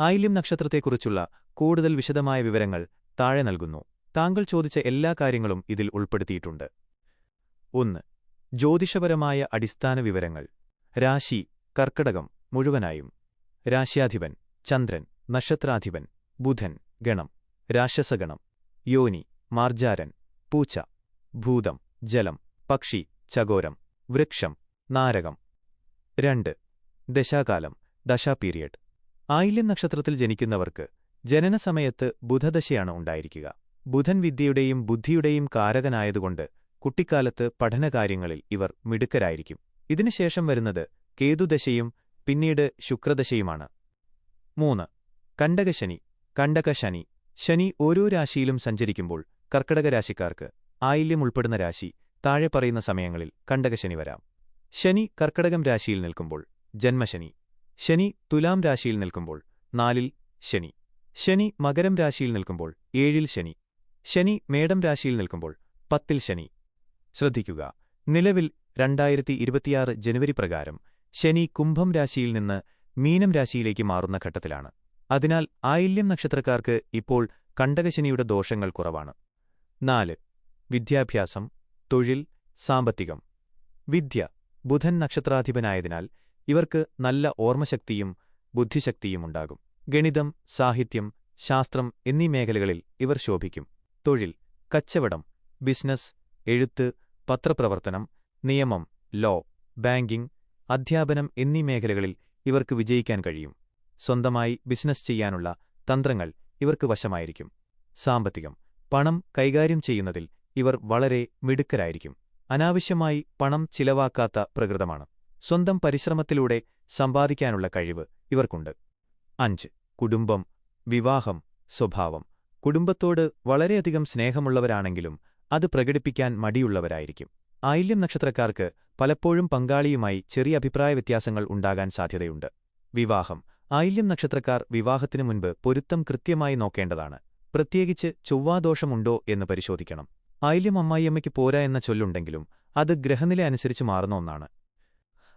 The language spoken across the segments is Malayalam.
ആയില്യം നക്ഷത്രത്തെക്കുറിച്ചുള്ള കൂടുതൽ വിശദമായ വിവരങ്ങൾ താഴെ നൽകുന്നു. താങ്കൾ ചോദിച്ച എല്ലാ കാര്യങ്ങളും ഇതിൽ ഉൾപ്പെടുത്തിയിട്ടുണ്ട്. ഒന്ന് ജ്യോതിഷപരമായ അടിസ്ഥാന വിവരങ്ങൾ. രാശി കർക്കടകം മുഴുവനായും. രാശ്യാധിപൻ ചന്ദ്രൻ നക്ഷത്രാധിപൻ ബുധൻ ഗണം. രാക്ഷസഗണം. യോനി മാർജാരൻ പൂച്ച. ഭൂതം ജലം പക്ഷി ചകോരം വൃക്ഷം നാരകം. രണ്ട് ദശാകാലം ദശാ പീരിയഡ് ആയില്യം നക്ഷത്രത്തിൽ ജനിക്കുന്നവർക്ക് ജനനസമയത്ത് ബുധദശയാണ് ഉണ്ടായിരിക്കുക. ബുധൻ വിദ്യയുടെയും ബുദ്ധിയുടെയും കാരകനായതുകൊണ്ട് കുട്ടിക്കാലത്ത് പഠനകാര്യങ്ങളിൽ ഇവർ മിടുക്കരായിരിക്കും. ഇതിനുശേഷം വരുന്നത് കേതുദശയും പിന്നീട് ശുക്രദശയുമാണ്. മൂന്ന്. കണ്ടകശനി കണ്ടകശനി ശനി ഓരോ രാശിയിലും സഞ്ചരിക്കുമ്പോൾ കർക്കടക രാശിക്കാർക്ക് ആയില്യം ഉൾപ്പെടുന്ന രാശി താഴെ പറയുന്ന സമയങ്ങളിൽ കണ്ടകശനി വരാം. ശനി കർക്കടകം രാശിയിൽ നിൽക്കുമ്പോൾ ജന്മശനി ശനി തുലാം രാശിയിൽ നിൽക്കുമ്പോൾ നാലിൽ ശനി. ശനി മകരം രാശിയിൽ നിൽക്കുമ്പോൾ ഏഴിൽ ശനി. ശനി മേടം രാശിയിൽ നിൽക്കുമ്പോൾ പത്തിൽ ശനി. ശ്രദ്ധിക്കുക. നിലവിൽ രണ്ടായിരത്തി ഇരുപത്തിയാറ് ജനുവരി പ്രകാരം ശനി കുംഭം രാശിയിൽ നിന്ന് മീനം രാശിയിലേക്ക് മാറുന്ന ഘട്ടത്തിലാണ്. അതിനാൽ ആയില്യം നക്ഷത്രക്കാർക്ക് ഇപ്പോൾ കണ്ടകശനിയുടെ ദോഷങ്ങൾ കുറവാണ്. നാല്. വിദ്യാഭ്യാസം തൊഴിൽ സാമ്പത്തികം. വിദ്യ. ബുധൻ നക്ഷത്രാധിപനായതിനാൽ ഇവർക്ക് നല്ല ഓർമ്മശക്തിയും ബുദ്ധിശക്തിയുമുണ്ടാകും. ഗണിതം സാഹിത്യം ശാസ്ത്രം എന്നീ മേഖലകളിൽ ഇവർ ശോഭിക്കും. തൊഴിൽ കച്ചവടം ബിസിനസ് എഴുത്ത് പത്രപ്രവർത്തനം നിയമം ലോ ബാങ്കിംഗ് അധ്യാപനം എന്നീ മേഖലകളിൽ ഇവർക്ക് വിജയിക്കാൻ കഴിയും. സ്വന്തമായി ബിസിനസ് ചെയ്യാനുള്ള തന്ത്രങ്ങൾ ഇവർക്ക് വശമായിരിക്കും. സാമ്പത്തികം പണം കൈകാര്യം ചെയ്യുന്നതിൽ ഇവർ വളരെ മിടുക്കരായിരിക്കും. അനാവശ്യമായി പണം ചിലവാക്കാത്ത പ്രകൃതമാണ്. സ്വന്തം പരിശ്രമത്തിലൂടെ സമ്പാദിക്കാനുള്ള കഴിവ് ഇവർക്കുണ്ട്. അഞ്ച്. കുടുംബം വിവാഹം സ്വഭാവം. കുടുംബത്തോട് വളരെയധികം സ്നേഹമുള്ളവരാണെങ്കിലും അത് പ്രകടിപ്പിക്കാൻ മടിയുള്ളവരായിരിക്കും. ആയില്യം നക്ഷത്രക്കാർക്ക് പലപ്പോഴും പങ്കാളിയുമായി ചെറിയ അഭിപ്രായ വ്യത്യാസങ്ങൾ ഉണ്ടാകാൻ സാധ്യതയുണ്ട്. വിവാഹം. ആയില്യം നക്ഷത്രക്കാർ വിവാഹത്തിനു മുൻപ് പൊരുത്തം കൃത്യമായി നോക്കേണ്ടതാണ്. പ്രത്യേകിച്ച് ചൊവ്വാദോഷമുണ്ടോ എന്ന് പരിശോധിക്കണം. ആയില്യം അമ്മായിയമ്മയ്ക്ക് പോരാ എന്ന ചൊല്ലുണ്ടെങ്കിലും അത് ഗ്രഹനില അനുസരിച്ച് മാറുന്ന ഒന്നാണ്.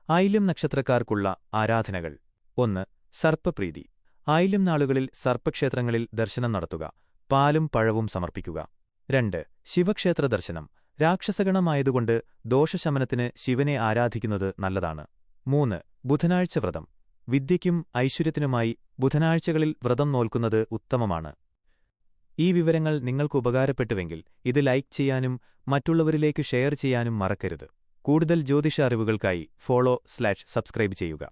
ആയില്യം നക്ഷത്രക്കാർക്കുള്ള ആരാധനകൾ. ഒന്ന് സർപ്പപ്രീതി. ആയില്യം നാളുകളിൽ സർപ്പക്ഷേത്രങ്ങളിൽ ദർശനം നടത്തുക പാലും പഴവും സമർപ്പിക്കുക. രണ്ട് ശിവക്ഷേത്ര ദർശനം. രാക്ഷസഗണമായതുകൊണ്ട് ദോഷശമനത്തിന് ശിവനെ ആരാധിക്കുന്നത് നല്ലതാണ്. മൂന്ന് ബുധനാഴ്ച വ്രതം. വിദ്യയ്ക്കും ഐശ്വര്യത്തിനുമായി ബുധനാഴ്ചകളിൽ വ്രതം നോൽക്കുന്നത് ഉത്തമമാണ്. ഈ വിവരങ്ങൾ നിങ്ങൾക്ക് ഉപകാരപ്പെട്ടുവെങ്കിൽ ഇത് ലൈക്ക് ചെയ്യാനും മറ്റുള്ളവരിലേക്ക് ഷെയർ ചെയ്യാനും മറക്കരുത്. കൂടുതൽ ജ്യോതിഷ അറിവുകൾക്കായി ഫോളോ സ്ലാഷ് സബ്സ്ക്രൈബ് ചെയ്യുക.